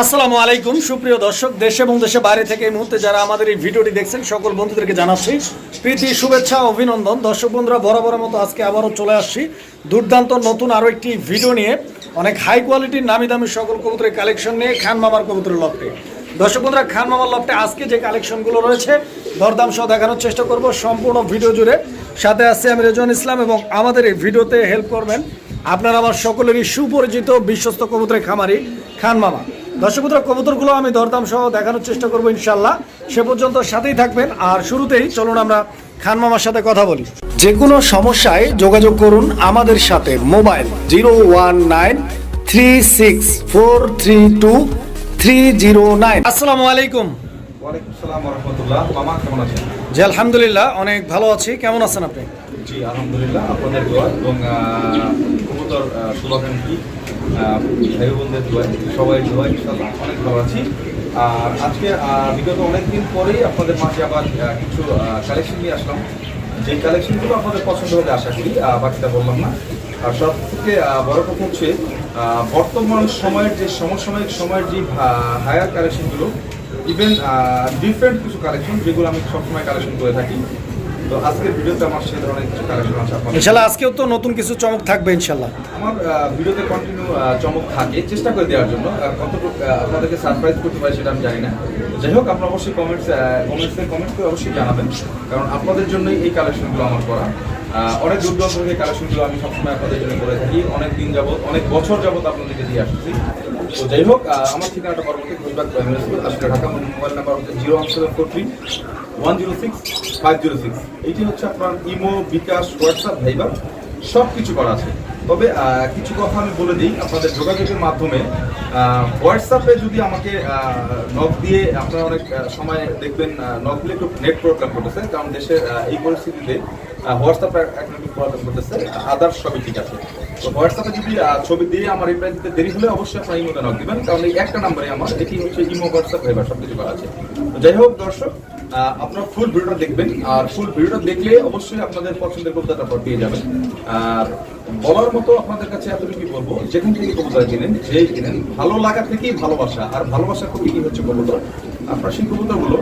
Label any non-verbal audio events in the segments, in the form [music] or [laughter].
আসসালামু আলাইকুম, সুপ্রিয় দর্শক, দেশ এবং দেশে বাইরে থেকে এই মুহূর্তে যারা আমাদের এই ভিডিওটি দেখছেন, সকল বন্ধুদেরকে জানাচ্ছি প্রীতি, শুভেচ্ছা অভিনন্দন। দর্শক বন্ধুরা, বরাবরের মতো আজকে আবারও চলে আসছি দুর্দান্ত নতুন আরও একটি ভিডিও নিয়ে। অনেক হাই কোয়ালিটির নামি দামি সকল কবুতরের কালেকশন নিয়ে খান মামার কবুতরের লফটে। দর্শক বন্ধুরা, খান মামার লফটে আজকে যে কালেকশনগুলো রয়েছে, দরদাম সহ দেখানোর চেষ্টা করব সম্পূর্ণ ভিডিও জুড়ে। সাথে আছে আমি রেজন ইসলাম এবং আমাদের এই ভিডিওতে হেল্প করবেন আপনারা আমার সকলেরই সুপরিচিত বিশ্বস্ত কবুতরের খামারি খান মামা। দর্শক বন্ধুরা কবুতরগুলো আমি দরদাম সহ দেখানোর চেষ্টা করব ইনশাল্লাহ সে পর্যন্ত সাথেই থাকবেন। আর শুরুতেই চলুন আমরা খান মামার সাথে কথা বলি। যে কোনো সমস্যায় যোগাযোগ করুন আমাদের সাথে। Mobile zero one nine three six four three two three zero nine. আসসালামু আলাইকুম। জি আলহামদুলিল্লাহ অনেক ভালো আছি। কেমন আছেন আপনি? জি আলহামদুলিল্লাহ আপনাদের এবং কবুতর আহ, শুভাকাঙ্ক্ষী আহ, ভাই বোনদের দোয়া, সবাই দোয়া ইনশাল্লাহ অনেক ভালো আছি। আর আজকে বিগত অনেক দিন পরেই আপনাদের মাঝে আবার কিছু কালেকশন নিয়ে আসলাম। যে কালেকশনগুলো আপনাদের পছন্দ হবে আশা করি বাকিটা বললাম না। আর সব থেকে বড় কথা হচ্ছে বর্তমান সময়ের যে সমসাময়িক সময়ের যে হায়ার কালেকশনগুলো ইভেন ডিফারেন্ট কিছু কালেকশন যেগুলো আমি সবসময় কালেকশন করে থাকি। তো আজকের ভিডিওতে আমার সেই ধরনের কিছু কালেকশন আছে ইনশাল্লাহ আজকেও তো নতুন কিছু চমক থাকবে ইনশাল্লাহ। আমার ভিডিওতে কন্টিনিউ চমক থাকে চেষ্টা করে দেওয়ার জন্য। কতটুকু আপনাদেরকে সারপ্রাইজ করতে পারি সেটা আমি জানি না। যাই হোক আপনারা অবশ্যই কমেন্টস কমেন্টসে কমেন্ট করে অবশ্যই জানাবেন। কারণ আপনাদের জন্যই এই কালেকশনগুলো আমার করা। অনেক দূর দূরান্ত থেকে কালেকশনগুলো আমি সবসময় আপনাদের জন্য করে থাকি। অনেক দিন যাবত অনেক বছর যাবত আপনাদেরকে দিয়ে আসছি। তো যাই হোক আমার ঠিকানাটা পরবর্তী গুজরাট প্রাইমারি স্কুল আসলে ঢাকা মোবাইল নাম্বার হচ্ছে zero one seven four three one zero six five zero six eighty হচ্ছে আপনার ইমো, বিকাশ, হোয়াটসঅ্যাপ ভাইবার সব কিছু করা আছে। তবে কিছু কথা আমি বলে দিই আপনাদের যোগাযোগের মাধ্যমে। হোয়াটসঅ্যাপে যদি আমাকে নক দিয়ে আপনারা অনেক সময় দেখবেন নক দিলে একটু নেট প্রবলেম করতেছে কারণ দেশের এই পরিস্থিতিতে হোয়াটসঅ্যাপ এখন একটু প্রবলেম করতেছে আদার্স সবই ঠিক আছে। তো হোয়াটসঅ্যাপে যদি ছবি দিয়ে আমার রিপ্লাই দিতে দেরি হলে অবশ্যই আপনারা ইমোতে নক দিবেন, কারণ এই একটা নাম্বারে আমার, এটি হচ্ছে ইমো, হোয়াটসঅ্যাপ ভাইবার সব কিছু করা আছে। যাই হোক, দর্শক আপনারা ফুল ভিডিওটা দেখবেন। আর ফুল ভিডিওটা দেখলে অবশ্যই আপনাদের পছন্দের কবিতাটা পেয়ে যাবেন। আর বলার মতো আপনাদের কাছে এতটুকু কি বলব? যেখান থেকে কবিতা কিনেন, যেই কিনেন, ভালো লাগা থেকেই ভালোবাসা, আর ভালোবাসা খুবই কি হচ্ছে কবুতর আপনার সেই কবুতরগুলো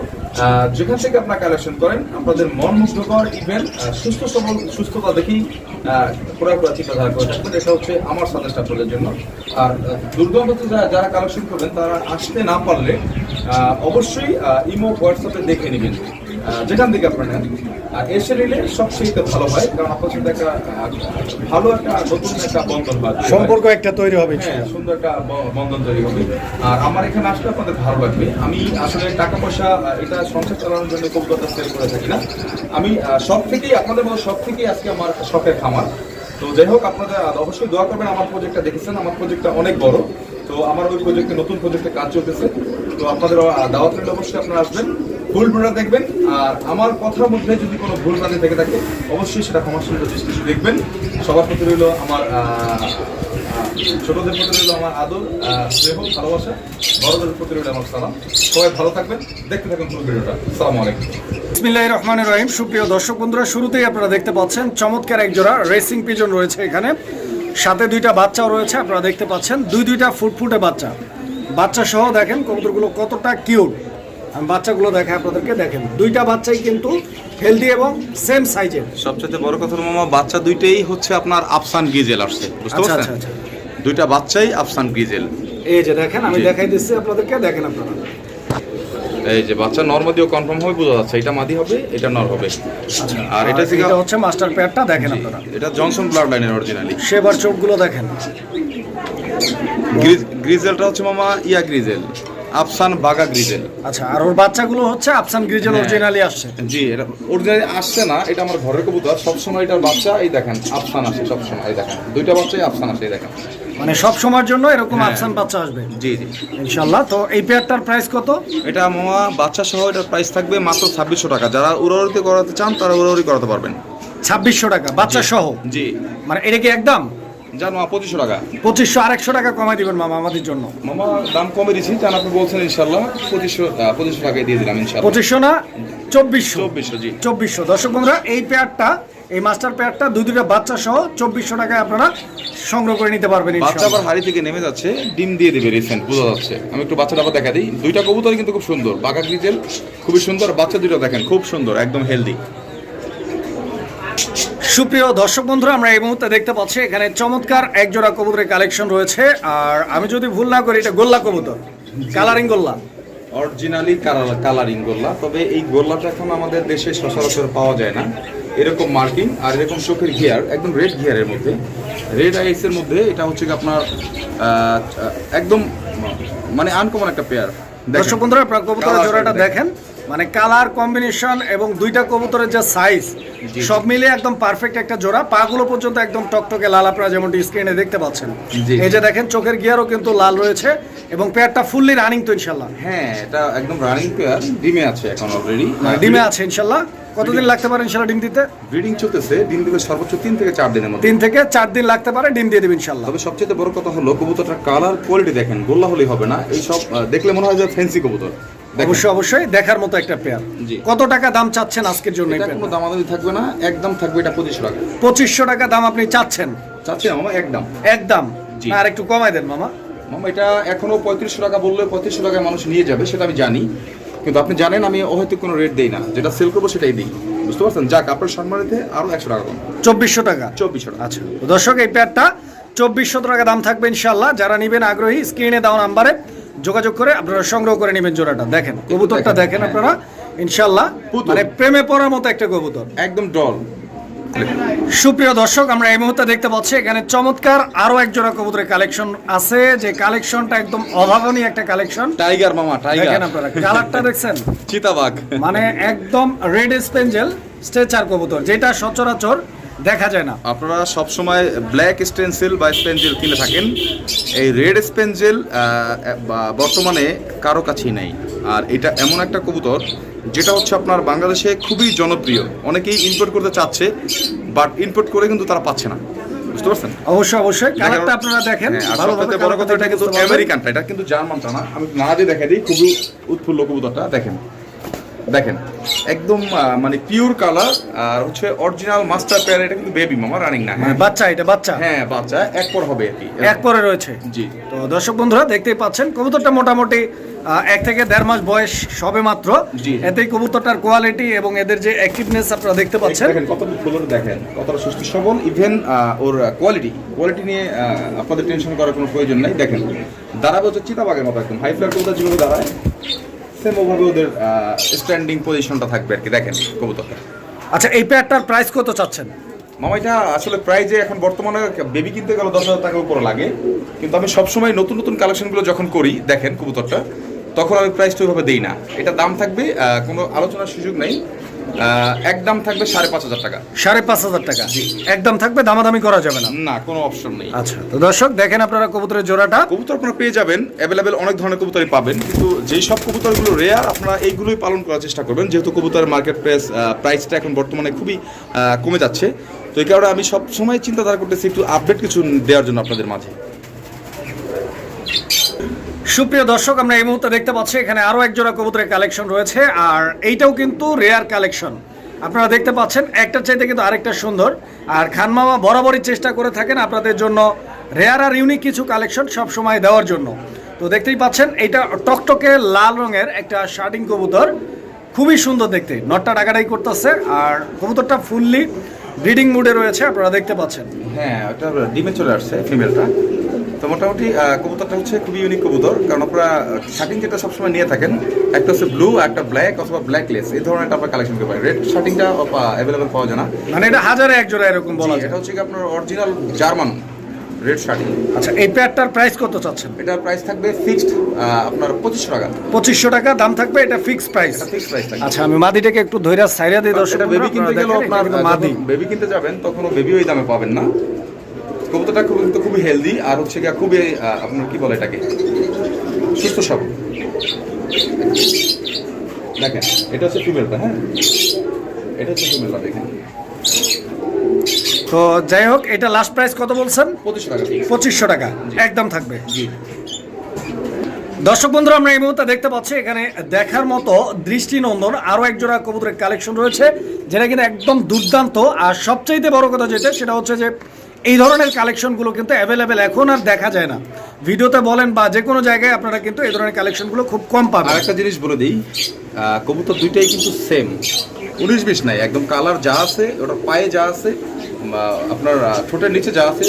যেখান থেকে আপনার কালেকশন করেন, আপনাদের মন মুগ্ধকর ইভেন সুস্থ সবল, সুস্থতা দেখেই ক্রয় করার চিন্তাধারা করে থাকবেন এটা হচ্ছে আমার সাজেস্ট আপনাদের জন্য। আর দুর্গম যারা যারা কালেকশন করবেন, তারা আসতে না পারলে অবশ্যই ইমো হোয়াটসঅ্যাপে দেখে নেবেন। যেখান থেকে আপনারা নেন। আর এসে নিলে সবচেয়ে ভালো হয় কারণ আপনার সাথে একটা ভালো একটা নতুন একটা বন্ধন হয় সম্পর্ক একটা তৈরি হবে হ্যাঁ সুন্দর একটা বন্ধন তৈরি হবে। আর আমার এখানে আসলে আপনাদের ভালো লাগবে। আমি আসলে টাকা পয়সা এটা সংসার চালানোর জন্য কলকাতা সেল করে থাকি না। আমি সব থেকেই আপনাদের মতো সব থেকেই আজকে আমার শখের খামার। তো যাই হোক আপনারা অবশ্যই দোয়া করবেন। আমার প্রজেক্টটা দেখেছেন আমার প্রজেক্টটা অনেক বড়। তো আমার ওই প্রজেক্টে নতুন প্রজেক্টে কাজ চলতেছে। তো আপনাদের দাওয়াত রইলে অবশ্যই, আপনারা আসবেন। ভুল ভুলটা দেখবেন, আর আমার কথার মধ্যে যদি কোনো ভুল ভ্রান্তি থেকে থাকে, অবশ্যই সেটা ক্ষমার সুন্দর দৃষ্টিতে দেখবেন। সবার প্রতি রইল আমার ছোটদের প্রতি রইল আমার আদর স্নেহ, ভালোবাসা। বড়দের প্রতি রইল আমার সালাম। সবাই ভালো থাকবেন, দেখতে থাকুন পুরো ভিডিওটা। সালাম আলাইকুম। বিসমিল্লাহ রহমান রহিম। সুপ্রিয় দর্শক বন্ধুরা, শুরুতেই আপনারা দেখতে পাচ্ছেন, চমৎকার এক জোড়া রেসিং পিজন রয়েছে এখানে। সাথে দুইটা বাচ্চাও রয়েছে আপনারা দেখতে পাচ্ছেন। দুই দুইটা ফুটফুটে বাচ্চা। বাচ্চা সহ দেখেন কবুতরগুলো কতটা কিউট আমি বাচ্চাগুলো দেখে আপনাদেরকে দেখেন। দুইটা বাচ্চাই কিন্তু হেলদি এবং সেম সাইজের সবচেয়ে বড় কথা মামা বাচ্চা দুইটাই হচ্ছে আপনার আফসান গ্রিজেল আসছে বুঝতে আচ্ছা পারছেন? আচ্ছা আচ্ছা। দুইটা বাচ্চাই আফসান গ্রিজেল এই যে দেখেন আমি। দেখাই দিচ্ছি আপনাদেরকে দেখেন আপনারা। এই যে বাচ্চা নর্মাদিও কনফার্ম হবে বোঝা যাচ্ছে। এটা মাদি হবে এটা নর হবে। আর এটা থেকে এটা হচ্ছে মাস্টার পেয়ারটা দেখেন আপনারা। এটা জনসন ব্লাড লাইনের অরিজিনালি সেবার চোখগুলো দেখেন। গ্রিজেলটা হচ্ছে মামা ইয়া গ্রিজেল আফসান বাগা গ্রিজেল আচ্ছা আর ওর বাচ্চাগুলো হচ্ছে আফসান গ্রিজেল। অরিজিনালি আসছে। জি এটা অরিজিনালি আসছে না এটা আমার ঘরের কবুতর। সবসময় এটার বাচ্চা এই দেখেন আফসান আসে সবসময় এই দেখেন। দুইটা বাচ্চাই আফসান আসে এই দেখেন। মানে সব সময়ের জন্য এরকম হ্যাঁ। আফসান বাচ্চা আসবে। জি জি। ইনশাল্লাহ তো এই পেয়ারটার প্রাইস কত? এটা মামা বাচ্চা সহ এটার প্রাইস থাকবে মাত্র ছাব্বিশশো টাকা। যারা উড়াউড়িতে করাতে চান তারা উড়াউড়ি করাতে পারবেন। ছাব্বিশশো টাকা বাচ্চা সহ? জি। মানে এটা কি একদম? জান মামা পঁচিশশো টাকা। পঁচিশশো আরেকশো টাকা কমাই দিবেন মামা আমাদের জন্য। মামা দাম কমে দিয়েছি জান আপনি বলছেন ইনশাল্লাহ পঁচিশশো আহ, পঁচিশশো টাকায় দিয়ে দিলাম ইনশাল্লাহ পঁচিশশো না? চব্বিশশো। চব্বিশশো জি। চব্বিশশো। দর্শক বন্ধুরা এই পেয়ারটা এই মাস্টার পেয়ারটা দুই দুটা বাচ্চা সহ চব্বিশশো টাকায় আপনারা সংগ্রহ করে নিতে পারবেন বাচ্চা আবার হাড়ি থেকে নেমে যাচ্ছে ডিম দিয়ে দেবে রিসেন্ট বোঝা যাচ্ছে। আমি একটু বাচ্চাটা আবার দেখা দিই। দুইটা কবুতর কিন্তু খুব সুন্দর। বাঘা গ্রিজেল খুবই সুন্দর। বাচ্চা দুটো দেখেন খুব সুন্দর একদম হেলদি সুপ্রিয় দর্শক বন্ধুরা আমরা এই মুহূর্তে দেখতে পাচ্ছি এখানে চমৎকার এক জোড়া কবুতরের কালেকশন রয়েছে। আর আমি যদি ভুল না করি এটা গোল্লা কবুতর। কালারিং গোল্লা। অরিজিনালি কালারিং গোল্লা তবে এই গোল্লাটা এখন আমাদের দেশে সচরাচর পাওয়া যায় না। এরকম মার্কিং আর এরকম শোকের গিয়ার একদম রেড গিয়ারের মধ্যে। রেড আইসের মধ্যে এটা হচ্ছে কি আপনার একদম মানে আনকমন একটা পেয়ার দর্শক বন্ধুরা আপনারা কবুতরের জোড়াটা দেখেন। মানে কালার কম্বিনেশন এবং দুইটা কবুতরের যে সাইজ সব মিলিয়ে একদম পারফেক্ট একটা জোড়া। পাগুলো পর্যন্ত একদম টকটকে লাল আপনারা যেমনটি স্ক্রিনে দেখতে পাচ্ছেন। এই যে দেখেন চোখের গিয়ারও কিন্তু লাল রয়েছে এবং পেয়ারটা ফুললি রানিং তো ইনশাল্লাহ। হ্যাঁ এটা একদম রানিং পেয়ার ডিমে আছে এখন অলরেডি মানে ডিমে আছে ইনশাল্লাহ। কতদিন লাগতে পারে ইনশাল্লাহ ডিম দিতে? ব্রিডিং চলতেছে ডিম দিবে সর্বোচ্চ তিন থেকে চার দিনের মধ্যে। তিন থেকে চার দিন লাগতে পারে ডিম দিয়ে দেবে ইনশাল্লাহ। তবে সবচেয়ে বড় কথা হলো কবুতরটার কালার কোয়ালিটি দেখেন গোল্লা হলেই হবে না। এই সব দেখলে মনে হয় যে ফ্যান্সি কবুতর। অবশ্যই অবশ্যই দেখার মতো একটা পেয়ার। কত টাকা দাম চাচ্ছেন আজকের জন্য এটা কোনো দামাদামি থাকবে না একদম থাকবে এটা পঁচিশশো টাকা। পঁচিশশো টাকা দাম আপনি চাচ্ছেন? চাচ্ছি মামা একদম। একদম? আর একটু কমাই দেন মামা। মামা এটা এখনও পঁয়ত্রিশশো টাকা বললে পঁয়ত্রিশশো টাকায় মানুষ নিয়ে যাবে সেটা আমি জানি। কিন্তু আপনি জানেন আমি হয়তো কোনো রেট দেই না। যেটা সেল করব সেটাই দিই। বুঝতে পারছেন? যাক আপনার সম্মানিতে আরও একশো টাকা কম। চব্বিশশো টাকা। চব্বিশশো টাকা। আচ্ছা। দর্শক এই পেয়ারটা চব্বিশশো টাকা দাম থাকবে ইনশাল্লাহ যারা নিবেন আগ্রহী স্ক্রিনে দেওয়া নাম্বারে যোগাযোগ করে আপনারা সংগ্রহ করে নেবেন জোড়াটা। দেখেন কবুতরটা দেখেন, হ্যাঁ। আপনারা। ইনশাল্লাহ মানে প্রেমে পড়ার মতো একটা কবুতর। একদম ডল। সুপ্রিয় দর্শক আমরা এই মুহূর্তে দেখতে পাচ্ছি এখানে চমৎকার আরও এক জোড়া কবুতরের কালেকশন আছে। যে কালেকশনটা একদম অভাবনীয় একটা কালেকশন। টাইগার মামা টাইগার। দেখেন আপনারা কালারটা [laughs] দেখছেন? চিতাবাঘ। মানে একদম রেড স্পেঞ্জেল স্ট্রেচার কবুতর যেটা সচরাচর দেখা যায় না। আপনারা সবসময় ব্ল্যাক স্পেন্সিল বা স্পেনজেল কিনে থাকেন। এই রেড স্পেন্সিল বর্তমানে কারও কাছেই নেই। আর এটা এমন একটা কবুতর যেটা হচ্ছে আপনার বাংলাদেশে খুবই জনপ্রিয়। অনেকেই ইম্পোর্ট করতে চাচ্ছে বাট ইম্পোর্ট করে কিন্তু তারা পাচ্ছে না। বুঝতে পারছেন? অবশ্যই অবশ্যই। কালারটা আপনারা দেখেন। হ্যাঁ, ভালোভাবে বড় কথা এটা কিন্তু। আমেরিকানটা এটা কিন্তু জার্মানটা না। আমি না দিয়ে দেখাই দিই খুবই উৎফুল্ল কবুতরটা দেখেন। দেখেন একদম মানে পিওর কালার আর হচ্ছে অরিজিনাল মাস্টার পেয়ার এটা কিন্তু বেবি মামা রানিং না মানে হ্যাঁ? বাচ্চা এটা বাচ্চা? হ্যাঁ বাচ্চা এক পর হবে আর কি এক পরে রয়েছে? জি। তো দর্শক বন্ধুরা দেখতেই পাচ্ছেন কবুতরটা মোটামুটি এক থেকে দেড় মাস বয়স সবে মাত্র। এতেই কবুতরটার কোয়ালিটি এবং এদের যে অ্যাক্টিভনেস আপনারা দেখতে পাচ্ছেন। দেখেন কতটা ফুলের দেখেন কতটা সুস্থ সবল ইভেন ওর কোয়ালিটি কোয়ালিটি নিয়ে আপনাদের টেনশন করার কোনো প্রয়োজন নাই। দেখেন দাঁড়াবে হচ্ছে চিতাবাগের মতো একদম হাই ফ্লার কবুতর যেভাবে দাঁড়ায়। সেম ওভাবে ওদের স্ট্যান্ডিং পজিশনটা থাকবে আর কি। দেখেন কবুতরটা আচ্ছা এই পেয়ারটার প্রাইস কত চাচ্ছেন? মামা এটা আসলে প্রাইজে এখন বর্তমানে বেবি কিনতে গেলে দশ হাজার টাকার উপরে লাগে। কিন্তু আমি সবসময় নতুন নতুন কালেকশনগুলো যখন করি দেখেন কবুতরটা তখন আমি প্রাইসটা ওইভাবে দিই না। এটা দাম থাকবে কোনো আলোচনার সুযোগ নেই। আহ, এক দাম থাকবে সাড়ে পাঁচ হাজার টাকা। সাড়ে পাঁচ হাজার টাকা? একদম থাকবে দামাদামি করা যাবে না? না কোনো অপশন নেই। আচ্ছা তো দর্শক দেখেন আপনারা কবুতরের জোড়াটা। কবুতর আপনারা পেয়ে যাবেন অ্যাভেলেবেল অনেক ধরনের কবুতরই পাবেন কিন্তু যেই সব কবুতরগুলো রেয়ার আপনারা এইগুলোই পালন করার চেষ্টা করবেন যেহেতু কবুতরের মার্কেট প্রাইস প্রাইসটা এখন বর্তমানে খুবই কমে যাচ্ছে। তো এই কারণে আমি সব সময় চিন্তাধারা করতেছি একটু আপডেট কিছু দেওয়ার জন্য আপনাদের মাঝে। সুপ্রিয় দর্শক, আমরা এই মুহূর্তে দেখতে পাচ্ছি এখানে আরও এক জোড়া কবুতরের কালেকশন রয়েছে, আর এইটাও কিন্তু রেয়ার কালেকশন আপনারা দেখতে পাচ্ছেন একটার চাইতে কিন্তু আরেকটা সুন্দর। আর খান মামা বরাবরই চেষ্টা করে থাকেন আপনাদের জন্য রেয়ার আর ইউনিক কিছু কালেকশন সব সময় দেওয়ার জন্য। তো দেখতেই পাচ্ছেন এটা টকটকে লাল রঙের একটা শার্টিং কবুতর। খুবই সুন্দর দেখতে, নটটা ডাকাডাই করতেছে, আর কবুতরটা ফুললি ব্রিডিং মুডে রয়েছে, আপনারা দেখতে পাচ্ছেন। হ্যাঁ ডিমে চলে আসছে ফিমেলটা তো মোটামুটি কবুতরটা হচ্ছে খুবই ইউনিক কবুতর। কারণ আপনারা শার্টিং যেটা সবসময় নিয়ে থাকেন একটা হচ্ছে ব্লু একটা ব্ল্যাক অথবা ব্ল্যাক লেস এই ধরনের একটা আপনার কালেকশন করতে পারেন রেড শার্টিংটা অ্যাভেলেবেল পাওয়া যায় না। মানে এটা হাজারে এক জোড়া এরকম বলা এটা হচ্ছে কি আপনার অরিজিনাল জার্মান রেড শার্টিং আচ্ছা এই পেয়ারটার প্রাইস কত চাচ্ছেন? এটার প্রাইস থাকবে ফিক্সড আপনার পঁচিশশো টাকা। পঁচিশশো টাকা দাম থাকবে এটা ফিক্স প্রাইস এটা ফিক্সড প্রাইস থাকবে। আচ্ছা আমি মাদিটাকে একটু ধৈর্য সাইরা দিই দর্শক বেবি কিনতে গেলেও আপনার মাদি। বেবি কিনতে যাবেন তখন বেবি ওই দামে পাবেন না। কবুতরটা খুব কিন্তু খুবই হেলদি আর হচ্ছে গিয়া খুবই আপনার কি বলে এটাকে? সুস্থ সবল। দেখেন এটা হচ্ছে ফিমেলটা হ্যাঁ? এটা হচ্ছে ফিমেলটা দেখেন। তো যাই হোক এটা লাস্ট প্রাইস কত বলছেন? পঁচিশশো টাকা পঁচিশশো টাকা একদম থাকবে। জি। দর্শক বন্ধুরা আমরা এই মুহূর্তে দেখতে পাচ্ছি এখানে দেখার মতো দৃষ্টিনন্দন আরও এক জোড়া কবুতরের কালেকশন রয়েছে যেটা কিন্তু একদম দুর্দান্ত। আর সবচাইতে বড় কথা যেটা সেটা হচ্ছে যে এই ধরনের কালেকশনগুলো কিন্তু অ্যাভেলেবেল এখন আর দেখা যায় না। ভিডিওতে বলেন বা যে কোনো জায়গায় আপনারা কিন্তু এই ধরনের কালেকশনগুলো খুব কম আর পাবেন। একটা জিনিস বলে দিই কবুতর দুইটাই কিন্তু সেম উনিশ বিশ নাই একদম কালার যা আছে ওটা পায়ে যা আছে আপনার ঠোঁটের নিচে যা আছে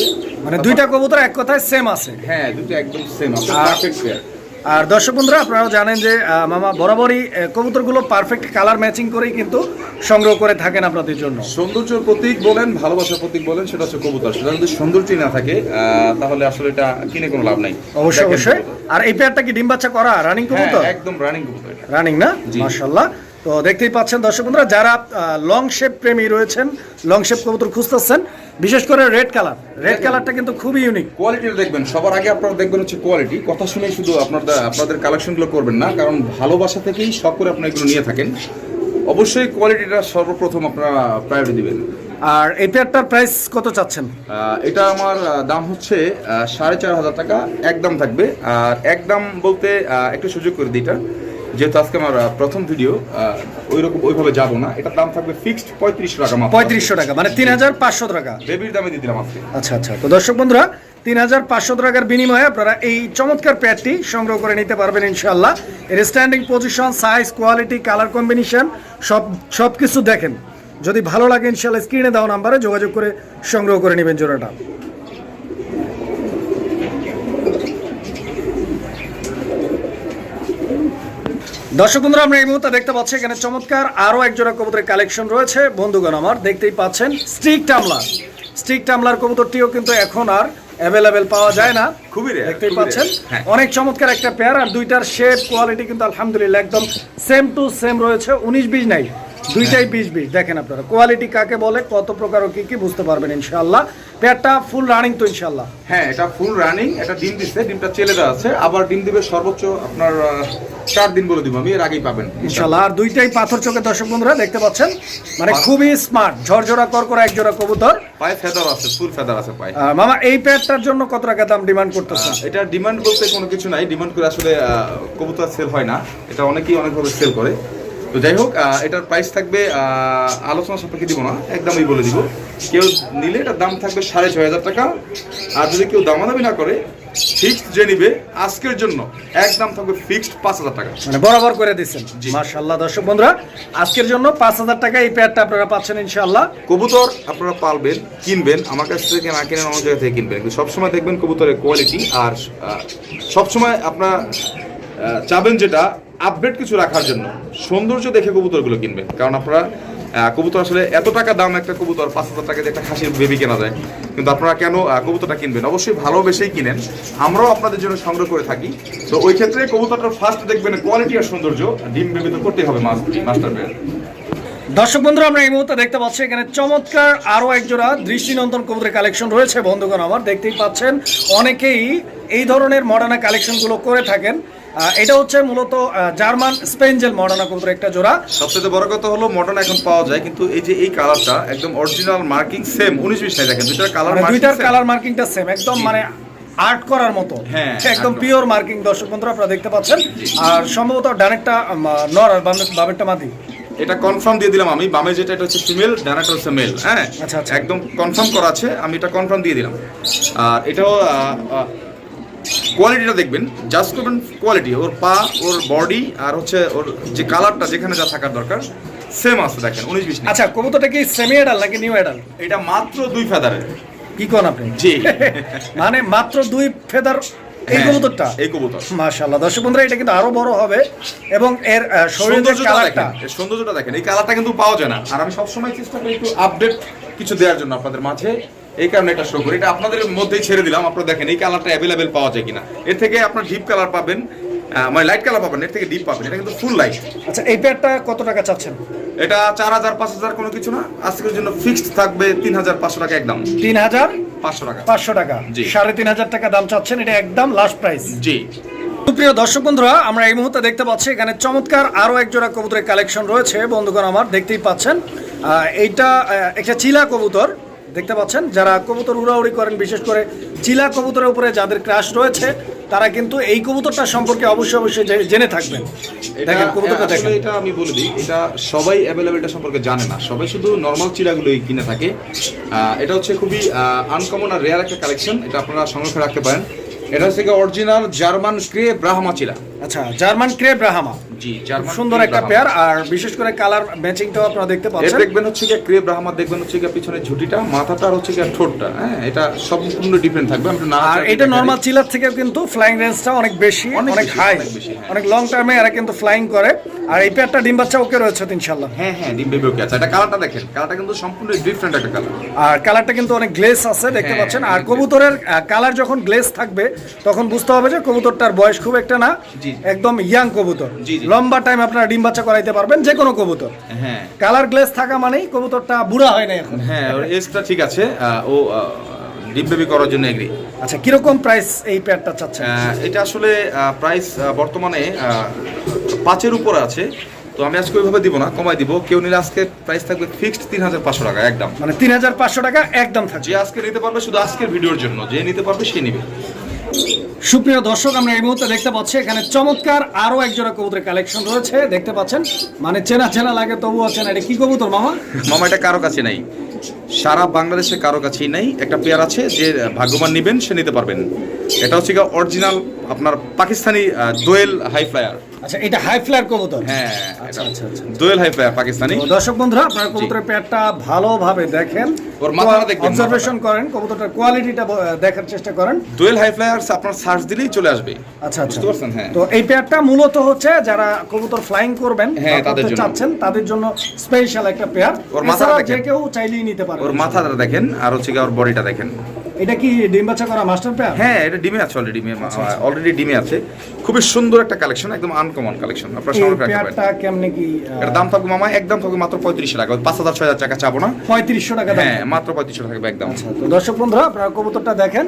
মানে দুইটা কবুতর এক কথায় সেম আছে। হ্যাঁ দুটো একদম সেম আছে পারফেক্ট পেয়ার আর দর্শক বন্ধুরা আপনারাও জানেন যে মামা বরাবরই কবুতরগুলো পারফেক্ট কালার ম্যাচিং করেই কিন্তু সংগ্রহ করে থাকেন আপনাদের জন্য। সৌন্দর্যের প্রতীক বলেন ভালোবাসার প্রতীক বলেন সেটা হচ্ছে কবুতর। সেটা যদি সৌন্দর্যই না থাকে তাহলে আসলে এটা কিনে কোনো লাভ নাই। অবশ্যই অবশ্যই। আর এই পেয়ারটা কি ডিম বাচ্চা করা? রানিং হ্যাঁ কবুতর? একদম রানিং কবুতর রানিং না? জি। মাশাল্লাহ তো দেখতেই পাচ্ছেন দর্শক বন্ধুরা যারা লং শেপ প্রেমী রয়েছেন লং শেপ কবুতর খুঁজতেছেন বিশেষ করে রেড কালার রেড কালারটা কিন্তু খুবই ইউনিক কোয়ালিটি দেখবেন। সবার আগে আপনারা দেখবেন হচ্ছে কোয়ালিটি কথা শুনে শুধু আপনাদের আপনাদের কালেকশনগুলো করবেন না কারণ ভালোবাসা থেকেই শখ করে আপনারা এগুলো নিয়ে থাকেন। অবশ্যই কোয়ালিটিটা সর্বপ্রথম আপনারা প্রায়োরিটি দিবেন। আর এই পেয়ারটার প্রাইস কত চাচ্ছেন? এটা আমার দাম হচ্ছে সাড়ে চার হাজার টাকা। একদম থাকবে। আর একদম বলতে একটু সুযোগ করে দিই এটা। যেহেতু আজকে আমার প্রথম ভিডিও ওই রকম ওইভাবে যাব না। এটার দাম থাকবে ফিক্সড পঁয়ত্রিশশো টাকা পঁয়ত্রিশশো টাকা মানে তিন হাজার পাঁচশো টাকা। বেবির দামে দিয়ে দিলাম আজকে। আচ্ছা আচ্ছা। তো দর্শক বন্ধুরা তিন হাজার পাঁচশো টাকার বিনিময়ে আপনারা এই চমৎকার প্যাডটি সংগ্রহ করে নিতে পারবেন ইনশাল্লাহ এর standing position size quality colour combination সব সব কিছু দেখেন। যদি ভালো লাগে ইনশাল্লাহ স্ক্রিনে দেওয়া নাম্বারে যোগাযোগ করে সংগ্রহ করে নেবেন জোড়াটা। দর্শক বন্ধুরা আমরা এই মুহূর্তে দেখতে পাচ্ছি এখানে চমৎকার আরও একজোড়া কবুতরের কালেকশন রয়েছে। বন্ধুগণ আমার দেখতেই পাচ্ছেন স্ট্রিক টামলার। স্টিক টামলার কবুতরটিও কিন্তু এখন আর অ্যাভেলেবেল পাওয়া যায় না। খুবই দেখতেই পাচ্ছেন হ্যাঁ। অনেক চমৎকার একটা পেয়ার আর দুইটার শেপ কোয়ালিটি কিন্তু আলহামদুলিল্লাহ একদম সেম টু সেম রয়েছে। উনিশ বিশ নাই দুইটাই বিশ বিশ দেখেন আপনারা। কোয়ালিটি কাকে বলে কত প্রকার ও কি কি বুঝতে পারবেন ইনশাআল্লাহ। পেয়ারটা ফুল রানিং তো ইনশাআল্লাহ। হ্যাঁ এটা ফুল রানিং এটা ডিম দিচ্ছে ডিমটা চেলে দেওয়া আছে। আবার ডিম দিবে সর্বোচ্চ আপনার চার দিন বলে দিব আমি এর আগেই পাবেন। ইনশাআল্লাহ আর দুইটাই পাথর চোখে দর্শক বন্ধুরা দেখতে পাচ্ছেন? মানে খুবই স্মার্ট ঝরঝরা করকরা এক জোড়া কবুতর। পায়ে ফেদার আছে ফুল ফেদার আছে পায়ে। মামা এই পেয়ারটার জন্য কত টাকা দাম ডিমান্ড করতেছেন এটা ডিমান্ড বলতে কোনো কিছু নাই। ডিমান্ড করে আসলে কবুতর সেল হয় না। এটা অনেকেই অনেকভাবে সেল করে। তো যাই হোক এটার প্রাইস থাকবে আলোচনা সাপেক্ষে দিব না একদমই বলে দিব। কেউ নিলে এটার দাম থাকবে সাড়ে ছয় হাজার টাকা আর যদি কেউ দামাদামি না করে ফিক্সড যে নিবে আজকের জন্য একদম থাকবে ফিক্সড পাঁচ হাজার টাকা। মানে বরাবর করে দিচ্ছেন। মার্শাল্লাহ দর্শক বন্ধুরা আজকের জন্য পাঁচ হাজার টাকা এই পেয়ারটা আপনারা পাচ্ছেন ইনশাআল্লাহ। কবুতর আপনারা পালবেন কিনবেন আমার কাছ থেকে না কিনেন অন্য জায়গা থেকে কিনবেন। কিন্তু সবসময় দেখবেন কবুতরের কোয়ালিটি আর সবসময় আপনারা চাবেন যেটা আপডেট কিছু রাখার জন্য। সৌন্দর্য দেখে কবুতরগুলো কিনবেন। কারণ আপনারা কবুতর আসলে এত টাকা দাম একটা কবুতর, পাঁচ হাজার টাকা একটা খাসির বেবি কেনা যায়। কিন্তু আপনারা কেন কবুতরটা কিনবেন? অবশ্যই ভালোবেসেই কিনেন। আমরাও আপনাদের জন্য সংগ্রহ করে থাকি। তো ওই ক্ষেত্রে কবুতরটা ফার্স্ট দেখবেন কোয়ালিটি আর সৌন্দর্য, ডিম বেবি তো করতেই হবে মাস্টার বের দর্শক বন্ধুরা, আমরা এই মুহূর্তে দেখতে পাচ্ছি এখানে চমৎকার আরও এক জোড়া দৃষ্টিনন্দন কবুতরের কালেকশন রয়েছে, বন্ধুগণ আমার। দেখতেই পাচ্ছেন, অনেকেই এই ধরনের মডার্না কালেকশনগুলো করে থাকেন। এটা হচ্ছে মূলত জার্মান স্পেঞ্জেল মডার্না কবুতর একটা জোড়া। সবচেয়ে বড় কথা হলো মডার্ন এখন পাওয়া যায় কিন্তু এই যে এই কালারটা একদম অরিজিনাল মার্কিং সেম উনিশ বিশ দেখেন দুইটার কালার মানে দুইটার কালার মার্কিংটা সেম একদম মানে আর্ট করার মতো। হ্যাঁ, একদম। পিওর মার্কিং দর্শক বন্ধুরা আপনারা দেখতে পাচ্ছেন। আর সম্ভবত ডানেরটা নর আর বামে- বামেরটা মাদি। এটা কনফার্ম দিয়ে দিলাম আমি বামে যেটা এটা হচ্ছে ফিমেল ডানাটা হচ্ছে মেল হ্যাঁ? আচ্ছা, আচ্ছা। একদম কনফার্ম করা আছে আমি এটা কনফার্ম দিয়ে দিলাম। আর এটাও কোয়ালিটিটা দেখবেন জাস্ট করবেন কোয়ালিটি ওর পা ওর বডি আর হচ্ছে ওর যে কালারটা যেখানে যা থাকার দরকার সেম আছে দেখেন উনিশ বিশ আচ্ছা কবুতরটা কি সেমি এডাল নাকি নিউ এডাল এটা মাত্র দুই ফেদারের কি কোন আপনি? জি। [laughs] মানে মাত্র দুই ফেদার এই হ্যাঁ, কবুতরটা? এই কবুতর। মাশাআল্লাহ। দর্শক বন্ধুরা এটা কিন্তু আরও বড় হবে এবং এর শরীরের সৌন্দর্যটা কালারটা সৌন্দর্যটা দেখেন এই কালারটা কিন্তু পাওয়া যায় না। আর আমি সবসময় চেষ্টা করি একটু আপডেট কিছু দেওয়ার জন্য আপনাদের মাঝে। এই কারণে এটা শো করি। এটা আপনাদের মধ্যেই ছেড়ে দিলাম আপনারা দেখেন এই কালারটা অ্যাভেলেবেল পাওয়া যায় কিনা। এর থেকে আপনার ডিপ কালার পাবেন মানে লাইট কালার পাবেন এর থেকে ডিপ পাবেন। এটা কিন্তু ফুল লাইট আচ্ছা এই পেয়ারটা কত টাকা চাচ্ছেন? এটা চার হাজার পাঁচ হাজার কোনো কিছু না। আজকের জন্য ফিক্সড থাকবে তিন হাজার পাঁচশো টাকা একদম। তিন হাজার পাঁচশো টাকা। পাঁচশো টাকা। জি। সাড়ে তিন হাজার টাকা দাম চাচ্ছেন এটা একদম লাস্ট প্রাইস জি। সুপ্রিয় দর্শক বন্ধুরা আমরা এই মুহূর্তে দেখতে পাচ্ছি এখানে চমৎকার আরও এক জোড়া কবুতরের কালেকশন রয়েছে। বন্ধুগণ আমার দেখতেই পাচ্ছেন। এইটা একটা চিলা কবুতর। দেখতে পাচ্ছেন যারা কবুতর উড়াউড়ি করেন বিশেষ করে চিলা কবুতরের উপরে যাদের ক্রাশ রয়েছে তারা কিন্তু এই কবুতরটা সম্পর্কে অবশ্যই অবশ্যই জেনে থাকবেন। এটা দেখেন কবুতরটা দেখেন। এটা আমি বলে দিই এটা সবাই অ্যাভেলেবেলটা সম্পর্কে জানে না। সবাই শুধু নর্মাল চিলাগুলোই কিনে থাকে। এটা হচ্ছে খুবই আনকমন আর রেয়ার একটা কালেকশন এটা আপনারা সংরক্ষণ রাখতে পারেন। এটা হচ্ছে অরিজিনাল জার্মান ক্রে ব্রাহ্মা চিলা। আচ্ছা জার্মান ক্রে রাহামা জি জার্মান সুন্দর একটা পেয়ার আর বিশেষ করে কালার ম্যাচিংটাও আপনারা দেখতে পাচ্ছেন। দেখবেন হচ্ছে কি দেখবেন হচ্ছে কি পিছনে ঝুটিটা মাথাটা আর হচ্ছে কি ঠোঁটটা হ্যাঁ? এটা সম্পূর্ণ ডিফারেন্ট থাকবে না আর এটা নর্মাল চিলার থেকে কিন্তু ফ্লাইং রেঞ্জটা অনেক বেশি অনেক হাই অনেক হ্যাঁ। লং টার্মে এরা কিন্তু ফ্লাইং করে। আর এই পেয়ারটা ডিম বাচ্চা ওকে রয়েছে তো ইনশাল্লাহ হ্যাঁ হ্যাঁ ডিম বেবি ওকে আছে। এটা কালারটা দেখেন কালারটা কিন্তু সম্পূর্ণ ডিফারেন্ট একটা কালার আর কালারটা কিন্তু অনেক গ্লেস আছে দেখতে হ্যাঁ, পাচ্ছেন। আর কবুতরের কালার যখন গ্লেস থাকবে তখন বুঝতে হবে যে কবুতরটার বয়স খুব একটা না একদম ইয়াং কবুতর। লম্বা টাইম আপনারা ডিম বাচ্চা করাইতে পারবেন যে কোনো কবুতর। হ্যাঁ। কালার গ্লেস থাকা মানেই কবুতরটা বুড়া হয় না এখন। হ্যাঁ ওর এজটা ঠিক আছে। ও ডিম বেবি করার জন্য এগ্রি আচ্ছা কীরকম প্রাইস এই পেয়ারটা চাচ্ছেন? এটা আসলে প্রাইস বর্তমানে পাঁচের উপরে আছে। তো আমি আজকে ওইভাবে দিব না কমাই দিব। কেউ নিলে আজকে প্রাইস থাকবে ফিক্সড তিন হাজার পাঁচশো টাকা একদম। মানে তিন হাজার পাঁচশো টাকা একদম থাকছে যে আজকে নিতে পারবে শুধু আজকের ভিডিওর জন্য। যে নিতে পারবে সে নিবে। সুপ্রিয় দর্শক, আমরা এই মুহূর্তে দেখতে পাচ্ছি এখানে চমৎকার আরও একজোড়া কবুতরের কালেকশন রয়েছে। দেখতে পাচ্ছেন? মানে চেনা চেনা লাগে তবু আছেন। এটা কি কবুতর, মামা? মামা, এটা কারও কাছে নাই। সারা বাংলাদেশে কারও কাছেই নাই। একটা পেয়ার আছে, যে ভাগ্যবান নিবেন, সে নিতে পারবেন। এটা হচ্ছে অরিজিনাল আপনার পাকিস্তানি দোয়েল হাই ফ্লায়ার আচ্ছা এটা হাই ফ্লায়ার কবুতর? হ্যাঁ আচ্ছা, আচ্ছা, আচ্ছা। Doyel high flyer Pakistani. দর্শক বন্ধুরা আপনারা কবুতরের পেয়ারটা ভালোভাবে দেখেন। ওর মাথাটা দেখবেন, অবজারভেশন করেন কবুতরটার কোয়ালিটিটা দেখার চেষ্টা করেন। দোয়েল হাই ফ্লায়ার্স আপনার সার্চ দিলেই চলে আসবে। আচ্ছা আচ্ছা। বুঝতে পারছেন? হ্যাঁ। তো এই পেয়ারটা মূলত হচ্ছে যারা কবুতর ফ্লাইং করবেন হ্যাঁ, তাদের জন্য। চাচ্ছেন তাদের জন্য স্পেশাল একটা পেয়ার ওর মাথাটা দেখেন। যে কেউ চাইলেই নিতে পারে ওর মাথাটা দেখেন আর হচ্ছে ওর বডিটা দেখেন। এটা কি ডিম বাচ্চা করা মাস্টার পেয়ার হ্যাঁ এটা ডিমে আছে অলরেডি ডিমে আচ্ছা, অলরেডি ডিমে আছে। খুবই সুন্দর একটা কালেকশন একদম আনকমন কালেকশন আপনারা সংগ্রহ রাখতে পারেন। পেয়ারটা কেমনে কি এটার দাম থাকবে মামা একদম থাকবে মাত্র পঁয়ত্রিশ টাকা। পাঁচ হাজার ছয় হাজার টাকা চাবো না? পঁয়ত্রিশশো টাকা দাম হ্যাঁ মাত্র পঁয়ত্রিশশো থাকবে একদম। আচ্ছা তো দর্শক বন্ধুরা আপনারা কবুতরটা দেখেন।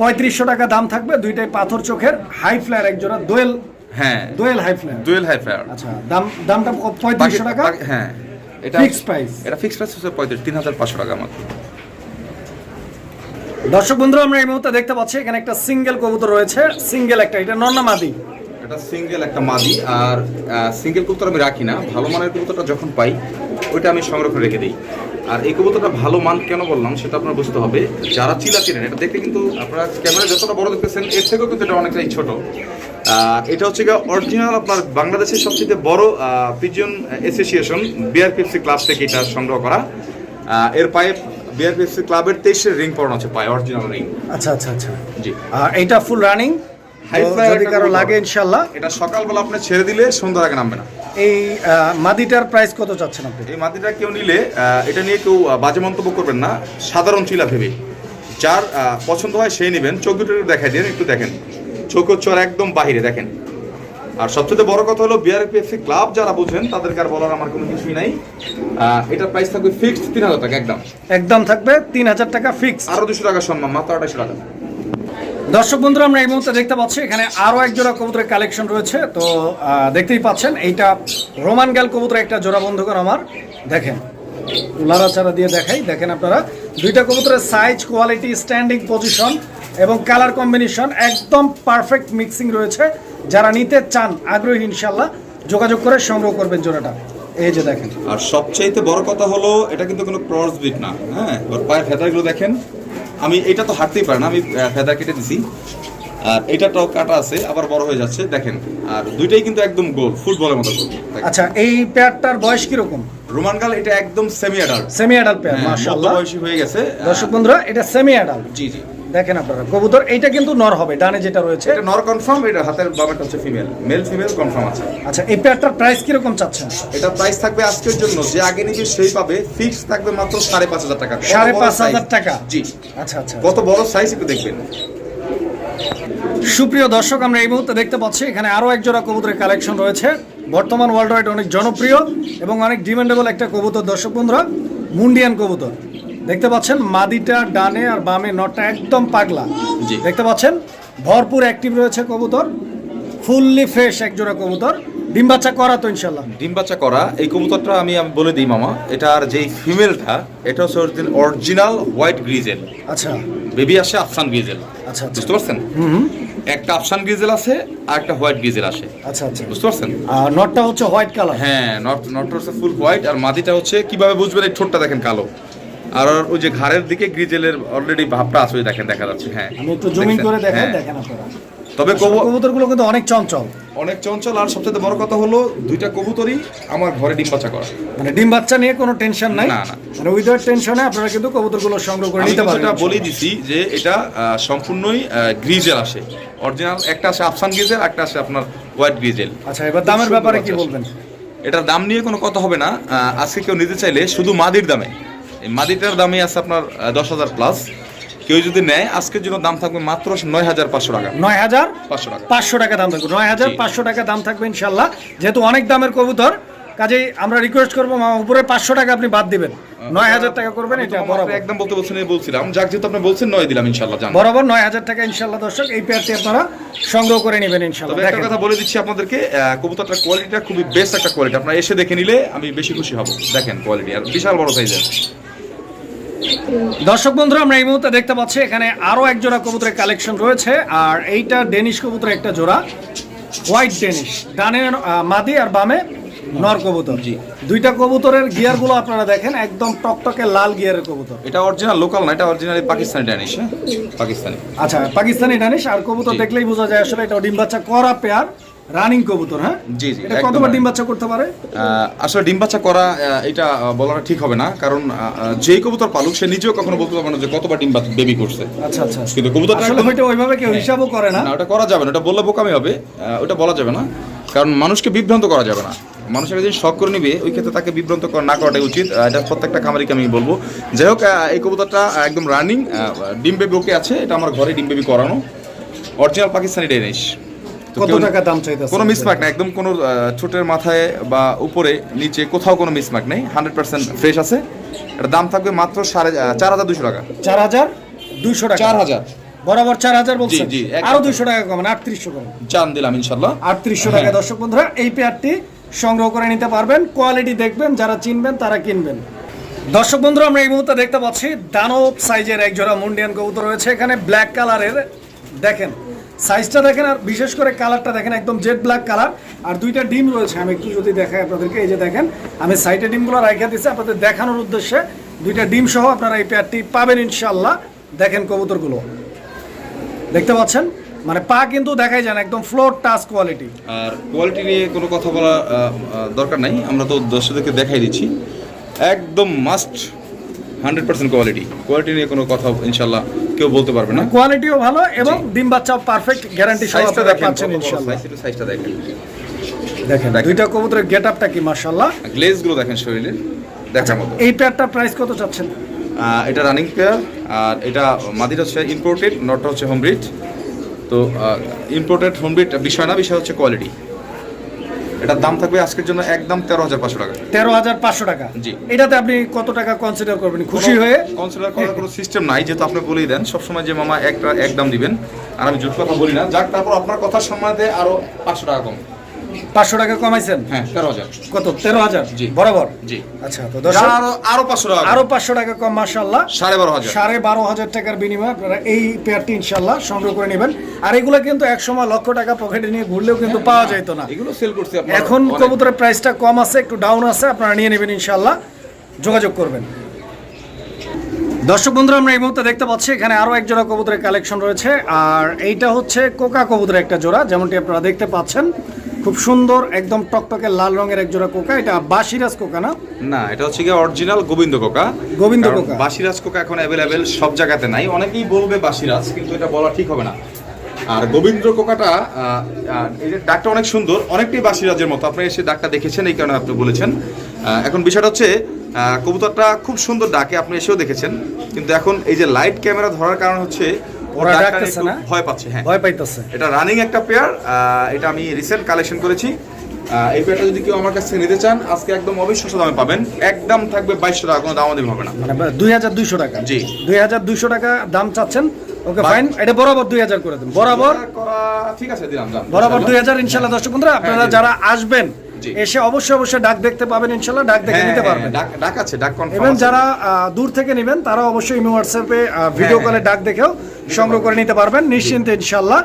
পঁয়ত্রিশশো টাকা দাম থাকবে দুইটাই পাথর চোখের হাই ফ্লায়ার এক জোড়া দোয়েল। হ্যাঁ। দোয়েল হাই ফ্লায়ার ডুয়েল হাই ফ্লায়ার আচ্ছা দাম দামটা পঁয়ত্রিশশো টাকা? হ্যাঁ এটা Fixed price। এটা ফিক্সড প্রাইস হচ্ছে পঁয়ত্রিশ তিন হাজার পাঁচশো টাকা মাত্র। দর্শক বন্ধুরা, আমরা এই মুহূর্তে দেখতে পাচ্ছি, এখানে একটা সিঙ্গেল কবুতর রয়েছে। সিঙ্গেল একটা, এটা নন্না মাদি। এটা সিঙ্গেল একটা মাদি, আর সিঙ্গেল কবুতর আমি রাখি না। ভালো মানের কবুতরটা যখন পাই, ওইটা আমি সংরক্ষণ রেখে দিই। আর এই কবুতরটা ভালো মান কেন বললাম, সেটা আপনার বুঝতে হবে। যারা চিলা চিনেন, এটা দেখতে কিন্তু আপনারা ক্যামেরা যতটা বড় দেখতেছেন, এর থেকেও কিন্তু এটা অনেকটাই ছোট। আর এটা হচ্ছে গিয়ে অরিজিনাল আপনার বাংলাদেশের সবচেয়ে বড় পিজন অ্যাসোসিয়েশন বিআরপিএফসি ক্লাব থেকে এটা সংগ্রহ করা। এর পায়ে বিআরপিএফসি ক্লাবের তেইশের রিং পড়ানো আছে পায়ে অরিজিনাল রিং। আচ্ছা আচ্ছা আচ্ছা। জি। আর এটা ফুল রানিং যদি কারও লাগে ইনশাল্লাহ এটা সকালবেলা আপনি ছেড়ে দিলে সন্ধ্যার আগে নামবে না। এই মাদিটার প্রাইস কত চাচ্ছেন আপনি? এই মাটিটা কেউ নিলে এটা নিয়ে কেউ বাজে মন্তব্য করবেন না। সাধারণ চিলা ভেবে। যার পছন্দ হয় সেই নেবেন। চোখ দুটো দেখাই দিন একটু দেখেন। চোখ ওর একদম বাহিরে দেখেন। আর সবচেয়ে বড় কথা হলো বিআরপিএফসি ক্লাব যারা বুঝেন তাদেরকে আর বলার আমার কোনো কিছুই নাই। এটার প্রাইস থাকবে ফিক্সড তিন হাজার টাকা একদম। একদম থাকবে তিন হাজার টাকা ফিক্স আরও দুশো টাকা সম্মান মাত্র আড়াইশো টাকা। দর্শক বন্ধুরা আমরা এই মুহূর্তে দেখতে পাচ্ছি এখানে আরও এক জোড়া কবুতরের কালেকশন রয়েছে। তো দেখতেই পাচ্ছেন এইটা রোমান গ্যাল কবুতরের একটা জোড়া বন্ধুগণ আমার। দেখেন লাড়াচাড়া দিয়ে দেখাই দেখেন আপনারা। দুইটা কবুতরের সাইজ কোয়ালিটি স্ট্যান্ডিং পজিশন এবং কালার কম্বিনেশন একদম পারফেক্ট মিক্সিং রয়েছে। যারা নিতে চান আগ্রহী ইনশাল্লাহ যোগাযোগ করে সংগ্রহ করবেন জোড়াটা। এই যে দেখেন। আর সবচাইতে বড় কথা হলো এটা কিন্তু কোনো ক্রস বিট না হ্যাঁ? ওর পায়ের ফেদারগুলো দেখেন। আমি এটা তো হাঁটতেই পারে না আমি ফেদার কেটে দিছি। আর এটা এটাটাও কাটা আছে আবার বড় হয়ে যাচ্ছে দেখেন। আর দুইটাই কিন্তু একদম গোল ফুটবলের মতো গোল আচ্ছা এই পেয়ারটার বয়স কীরকম? রোমান গাল এটা একদম semi adult semi adult pair মাশাআল্লাহ বয়সী হয়ে গেছে দর্শক বন্ধুরা এটা সেমি অ্যাডাল্ট জি জি। দেখেন আপনারা কবুতর এইটা কিন্তু নর হবে ডানে যেটা রয়েছে। এটা নর কনফার্ম এটা হাতের বামেটা হচ্ছে ফিমেল মেল ফিমেল কনফার্ম আছে। আচ্ছা এই পেয়ারটার প্রাইস কীরকম চাচ্ছেন? এটা প্রাইস থাকবে আজকের জন্য যে আগে নিবে সেই পাবে ফিক্স থাকবে মাত্র সাড়ে পাঁচ হাজার টাকা। সাড়ে পাঁচ? হাজার টাকা? জি। আচ্ছা আচ্ছা। কত বড় সাইজ একটু দেখবেন। সুপ্রিয় দর্শক আমরা এই মুহূর্তে দেখতে পাচ্ছি এখানে আরও এক জোড়া কবুতরের কালেকশন রয়েছে। বর্তমান ওয়ার্ল্ড ওয়াইড অনেক জনপ্রিয় এবং অনেক ডিমান্ডেবল একটা কবুতর। দর্শক বন্ধুরা মুন্ডিয়ান কবুতর। দেখতে পাচ্ছেন মাদিটা ডানে আর বামে নটটা একদম পাগলা। জি। দেখতে পাচ্ছেন ভরপুর অ্যাক্টিভ রয়েছে কবুতর ফুললি ফ্রেশ এক জোড়া কবুতর। ডিম বাচ্চা করা তো ইনশাল্লাহ ডিম বাচ্চা করা এই কবুতরটা আমি আমি বলে দিই মামা। এটার যেই ফিমেলটা এটা হচ্ছে অরিজিনাল হোয়াইট গ্রিজেল আচ্ছা। বেবি আসে আফসান গ্রিজেল আচ্ছা আচ্ছা। বুঝতে পারছেন। একটা আফসান গ্রিজেল আছে আর একটা হোয়াইট গ্রিজেল আসে। আচ্ছা আচ্ছা। বুঝতে পারছেন? আর নটটা হচ্ছে হোয়াইট কালার হ্যাঁ নট নটটা হচ্ছে ফুল হোয়াইট আর মাদিটা হচ্ছে কীভাবে বুঝবেন এই ঠোঁটটা দেখেন কালো। আর ওই যে ঘাড়ের দিকে গ্রিজেলের অলরেডি ভাবটা আছে দেখেন দেখা যাচ্ছে। হ্যাঁ। আমি একটু জুমিং? করে দেখাই হ্যাঁ। দেখেন আপনারা। তবে কবুতরগুলো কিন্তু অনেক চঞ্চল। অনেক চঞ্চল আর সবচেয়ে বড় কথা হলো দুইটা কবুতরই আমার ঘরে ডিম বাচ্চা করা। মানে ডিম বাচ্চা নিয়ে কোনো টেনশন নাই। না, না। মানে উইদাউট টেনশনে আপনারা কিন্তু কবুতরগুলো সংগ্রহ করে নিতে পারবেন। এটা বলেই দিছি যে এটা আহ, সম্পূর্ণই গ্রিজেল আসে। অরিজিনাল একটা আসে আফসান গ্রিজেল একটা আসে আপনার হোয়াইট গ্রিজেল আচ্ছা এবার দামের ব্যাপারে কি বলবেন? এটার দাম নিয়ে কোনো কথা হবে না। আহ, আজকে কেউ নিতে চাইলে শুধু মাদির দামে। এই মাদিটার দামই আছে আপনার দশ হাজার প্লাস কেউ যদি নেয় আজকের জন্য দাম থাকবে মাত্র নয় হাজার পাঁচশো টাকা। নয় হাজার পাঁচশো টাকা। পাঁচশো টাকা দাম থাকবে। নয় হাজার পাঁচশো টাকা দাম থাকবে ইনশাল্লাহ। যেহেতু অনেক দামের কবুতর কাজেই আমরা রিকোয়েস্ট করব উপরে পাঁচশো টাকা আপনি বাদ দিবেন। নয় হাজার টাকা করবেন এটা বরাবর। একদম বলতে বলছেন বলছিলাম। যাক যেহেতু আপনি বলছেন নয় দিলাম ইনশাল্লাহ জান। বরাবর নয় হাজার টাকা ইনশাল্লাহ দর্শক এই পেয়ারটি আপনারা সংগ্রহ করে নেবেন ইনশাল্লাহ তবে একটা দেখেন। কথা বলে দিচ্ছি আপনাদেরকে কবুতরটার কোয়ালিটিটা খুবই বেস্ট একটা কোয়ালিটি আপনারা এসে দেখে নিলে আমি বেশি খুশি হব। দেখেন কোয়ালিটি আর বিশাল বড় সাইজের দর্শক বন্ধুরা আমরা এই মুহূর্তে দেখতে পাচ্ছি এখানে আরও এক জোড়া কবুতরের কালেকশন রয়েছে আর এইটা ডেনিশ কবুতরের একটা জোড়া হোয়াইট ডেনিশ ডানে মাদি আর বামে নর কবুতর। জি। দুইটা কবুতরের গিয়ারগুলো আপনারা দেখেন একদম টকটকে লাল গিয়ারের কবুতর। এটা অরিজিনাল লোকাল না এটা অরিজিনালি পাকিস্তানি ড্যানিশ হ্যাঁ? পাকিস্তানি। আচ্ছা পাকিস্তানি ডানিশ আর কবুতর দেখলেই বোঝা যায় আসলে এটা ডিম বাচ্চা করা পেয়ার রানিং কবুতর হ্যাঁ? জি, জি, এটা কতবার ডিম বাচ্চা করতে পারে? আসলে ডিম বাচ্চা করা এটা বলাটা ঠিক হবে না কারণ যে কবুতর পালুক সে নিজেও কখনো বলতে পারবে না যে কতবার ডিম বেবি করছে। আচ্ছা আচ্ছা। কিন্তু কবুতরটা আসলে হয়তো ওইভাবে কেউ হিসাবও করে না। না ওটা করা যাবে না ওটা বললে বোকামি হবে ওটা বলা যাবে না কারণ মানুষকে বিভ্রান্ত করা যাবে না। মানুষের যদি শখ করে নিবে ওই ক্ষেত্রে তাকে বিভ্রান্ত না করাটাই উচিত। এটা প্রত্যেকটা খামারিকে আমি বলব। যাই হোক এই কবুতরটা একদম রানিং ডিম বেবি ওকে আছে এটা আমার ঘরে ডিম বেবি করানো। অরিজিনাল পাকিস্তানি ডেনিশ কত টাকা দাম চাইতেছে? কোনো মিসমার্ক না একদম কোনো ঠোঁটের মাথায় বা উপরে নিচে কোথাও কোনো মিসমার্ক নেই হান্ড্রেড পার্সেন্ট ফ্রেশ আছে। এটার দাম থাকবে মাত্র সাড়ে চার হাজার দুশো টাকা। চার হাজার দুইশো টাকা? চার হাজার। বরাবর চার হাজার বলছেন? জি, আরও দুইশো টাকা কমান আটত্রিশশো কমান। চান দিলাম ইনশাল্লাহ আটত্রিশশো। টাকা দর্শক বন্ধুরা এই পেয়ারটি সংগ্রহ করে নিতে পারবেন কোয়ালিটি দেখবেন, যারা চিনবেন তারা কিনবেন। দর্শক বন্ধুরা, আমরা এই মুহূর্তে দেখতে পাচ্ছি দানব সাইজের এক জোড়া মুন্ডিয়ান কবুতর রয়েছে। এখানে ব্ল্যাক কালারের দেখেন সাইজটা দেখেন আর বিশেষ করে কালারটা দেখেন, একদম জেড ব্ল্যাক কালার আর দুইটা ডিম রয়েছে, আমি একটু যদি দেখাই আপনাদেরকে, এই যে দেখেন, আমি সাইডে ডিমগুলো রাখা দিচ্ছি আপনাদের দেখানোর উদ্দেশ্যে দুইটা ডিম সহ আপনারা এই পেয়ারটি পাবেন ইনশাল্লাহ দেখেন কবুতরগুলো। দেখতে পাচ্ছেন? মানে পা কিন্তু দেখাই যায় না একদম ফ্লোর টাচ কোয়ালিটি আর কোয়ালিটি নিয়ে কোনো কথা বলা দরকার নাই। আমরা তো দর্শকদেরকে দেখাই দিচ্ছি। একদম must hundred percent quality quality নিয়ে কোনো কথা ইনশাল্লাহ কেউ বলতে পারবে না। কোয়ালিটিও ভালো এবং ডিম বাচ্চাও পারফেক্ট গ্যারান্টি সাইজটা দেখেন একটু সাইজটা দেখেন। দেখেন। দুইটা কবুতরের গেট আপটা কি মাশাআল্লাহ? গ্লেজগুলো দেখেন শরীরের। দেখার মতো। এই পেয়ারটার প্রাইস কত চাচ্ছেন? এটা রানিং পেয়ার আর এটা মাদির হচ্ছে ইম্পোর্টেড নটটা হচ্ছে হোম ব্রিড তো ইম্পোর্টেড হোমবিট বিষয় না বিষয় হচ্ছে কোয়ালিটি এটার দাম থাকবে আজকের জন্য একদম তেরো হাজার পাঁচশো টাকা। তেরো হাজার পাঁচশো টাকা? জি। এটাতে আপনি কত টাকা কনসিডার করবেন? খুশি হয়ে? কনসিডার করার কোনো সিস্টেম নাই যেহেতু আপনি বলেই দেন সবসময় যে মামা একটা একদম দিবেন। আর আমি জোট কথা বলি না। যাক তারপর আপনার কথা সম্মানে আরও পাঁচশো টাকা কম। পাঁচশো টাকা কমাইছেন? হ্যাঁ তেরো হাজার। কত? তেরো হাজার? জি। বরাবর? জি। আচ্ছা তো দর্শক আরও আরও পাঁচশো টাকা আরও পাঁচশো টাকা কম মাশাআল্লাহ। সাড়ে বারো হাজার। সাড়ে বারো হাজার টাকার বিনিময়ে আপনারা এই পেয়ারটি ইনশাল্লাহ সংগ্রহ করে নেবেন। আর এগুলো কিন্তু এক সময় লক্ষ টাকা পকেটে নিয়ে ঘুরলেও কিন্তু পাওয়া যেত না। এগুলো সেল করছি এখন কবুতরের প্রাইসটা কম আছে একটু ডাউন আছে আপনারা নিয়ে নেবেন ইনশাল্লাহ যোগাযোগ করবেন। দর্শক বন্ধুরা আমরা এই মুহূর্তে দেখতে পাচ্ছি এখানে আরও এক জোড়া কবুতরের কালেকশন রয়েছে। আর এইটা হচ্ছে কোকা কবুতরের একটা জোড়া যেমনটি আপনারা দেখতে পাচ্ছেন। খুব সুন্দর একদম টকটকে লাল রঙের এক জোড়া কোকা। এটা বাসিরাজ কোকা না? না এটা হচ্ছে কি অরিজিনাল গোবিন্দ কোকা। গোবিন্দ কোকা। বাসিরাজ কোকা এখন অ্যাভেলেবেল সব জায়গাতে নাই। অনেকেই বলবে বাসিরাজ কিন্তু এটা বলা ঠিক হবে না। আর গোবিন্দ কোকাটা ডাকটা অনেক সুন্দর। অনেকটাই বাসিরাজের মতো। আপনি এসে ডাকটা দেখেছেন এই কারণে আপনি বলেছেন। এখন বিষয়টা হচ্ছে কবুতরটা খুব সুন্দর ডাকে আপনি এসেও দেখেছেন। কিন্তু এখন এই যে লাইট ক্যামেরা ধরার কারণ হচ্ছে ওর ওরা ডাকতেছে না? ভয় পাচ্ছে হ্যাঁ। ভয় পাইতেছে। এটা রানিং একটা পেয়ার এটা আমি রিসেন্ট কালেকশন করেছি। এই পেয়ারটা যদি কেউ আমার কাছ নিতে চান আজকে একদম অবিশ্বাস্য দামে পাবেন। একদম থাকবে বাইশশো টাকা কোনো দামাদামি হবে না। মানে দুই হাজার দুইশো টাকা। জি। দুই হাজার দুইশো টাকা দাম চাচ্ছেন? ওকে ফাইন এটা বরাবর দুই হাজার করে দিন। বরাবর? ঠিক আছে দিলাম বরাবর দুই হাজার ইনশাল্লাহ দর্শক বন্ধুরা আপনারা হ্যাঁ, যারা আসবেন এসে অবশ্যই অবশ্যই ডাক দেখতে পাবেন ইনশাল্লাহ ডাক দেখে হ্যাঁ, নিতে হ্যাঁ, পারবেন। ডাক আছে ডাক এবং কনফার্ম যারা দূর থেকে নেবেন তারা অবশ্যই ইমো হোয়াটসঅ্যাপে ভিডিও কলে ডাক দেখেও সংগ্রহ করে নিতে পারবেন। নিশ্চিন্তে ইনশাল্লাহ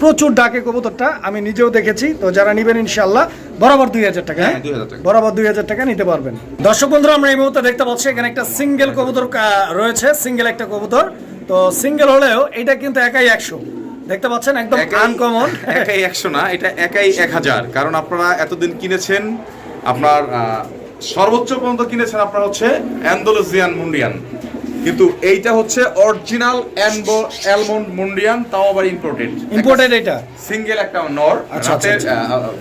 প্রচুর ডাকে কবুতরটা আমি নিজেও দেখেছি। তো যারা নিবেন ইনশাল্লাহ বরাবর দুই হাজার টাকা হ্যাঁ? হ্যাঁ, 2000 টাকা। বরাবর দুই হাজার টাকা নিতে পারবেন। দর্শক বন্ধুরা আমরা এই মুহূর্তে দেখতে পাচ্ছি এখানে একটা সিঙ্গেল কবুতর রয়েছে। সিঙ্গেল একটা কবুতর। তো সিঙ্গেল হলেও এটা কিন্তু একাই একশো। দেখতে পাচ্ছেন একদম আনকমন একাই একশো না এটা একাই এক হাজার। কারণ আপনারা এতদিন কিনেছেন আপনার সর্বোচ্চ পর্যন্ত কিনেছেন আপনার হচ্ছে অ্যান্ডোলজিয়ান মুন্ডিয়ান। কিন্তু এইটা হচ্ছে অরিজিনাল অ্যালমন্ড মুন্ডিয়ান তাও আবার ইম্পোর্টেড ইম্পোর্টেড এটা? সিঙ্গেল একটা নর। আচ্ছা, আচ্ছা,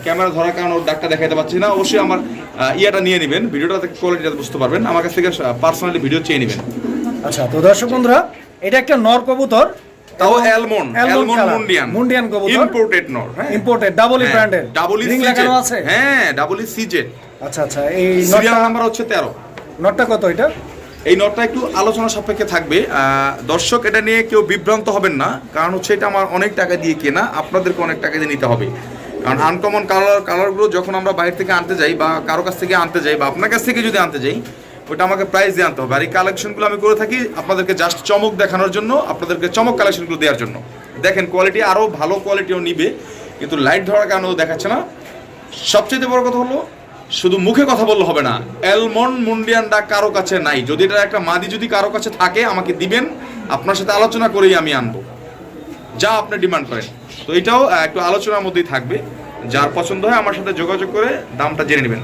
ক্যামেরা ধরার কারণে ওর ডাকটা দেখাতে পাচ্ছি না। অবশ্যই আমার ইয়েটা নিয়ে নেবেন। ভিডিওটা কোয়ালিটিটা বুঝতে পারবেন। আমার কাছ থেকে পার্সোনালি ভিডিও চেয়ে নেবেন। আচ্ছা তো দর্শক বন্ধুরা এটা একটা নর কবুতর। তাও অ্যালমন্ড অ্যালমন্ড মুন্ডিয়ান মুন্ডিয়ান কবুতর। ইম্পোর্টেড নর হ্যাঁ। ইম্পোর্টেড ডাবল ই ব্র্যান্ডের ডাবল রিং লাগানো আছে? হ্যাঁ ডাবল ই সিজেড আচ্ছা আচ্ছা এই নটটা নাম্বার হচ্ছে তেরো। নটটা কত এটা? এই নটটা একটু আলোচনা সাপেক্ষে থাকবে। দর্শক, এটা নিয়ে কেউ বিভ্রান্ত হবেন না। কারণ হচ্ছে এটা আমার অনেক টাকা দিয়ে কেনা, আপনাদেরকে অনেক টাকা দিয়ে নিতে হবে। কারণ আনকমন কালার কালারগুলো যখন আমরা বাইরে থেকে আনতে যাই বা কারও কাছ থেকে আনতে যাই বা আপনার কাছ থেকে যদি আনতে যাই, ওটা আমাকে প্রাইস দিয়ে আনতে হবে। আর এই কালেকশনগুলো আমি করে থাকি আপনাদেরকে জাস্ট চমক দেখানোর জন্য, আপনাদেরকে চমক কালেকশনগুলো দেওয়ার জন্য। দেখেন কোয়ালিটি আরও ভালো কোয়ালিটিও নিবে, কিন্তু লাইট ধরার কারণে ও দেখাচ্ছে না। সবচেয়ে বড় কথা হলো শুধু মুখে কথা বললে হবে না। অ্যালমন্ড মুন্ডিয়ানটা কারও কাছে নাই। যদি এটা একটা মাদি যদি কারও কাছে থাকে, আমাকে দিবেন। আপনার সাথে আলোচনা করেই আমি আনব। যা আপনি ডিমান্ড করেন। তো এটাও একটু আলোচনার মধ্যেই থাকবে। যার পছন্দ হয় আমার সাথে যোগাযোগ করে দামটা জেনে নেবেন।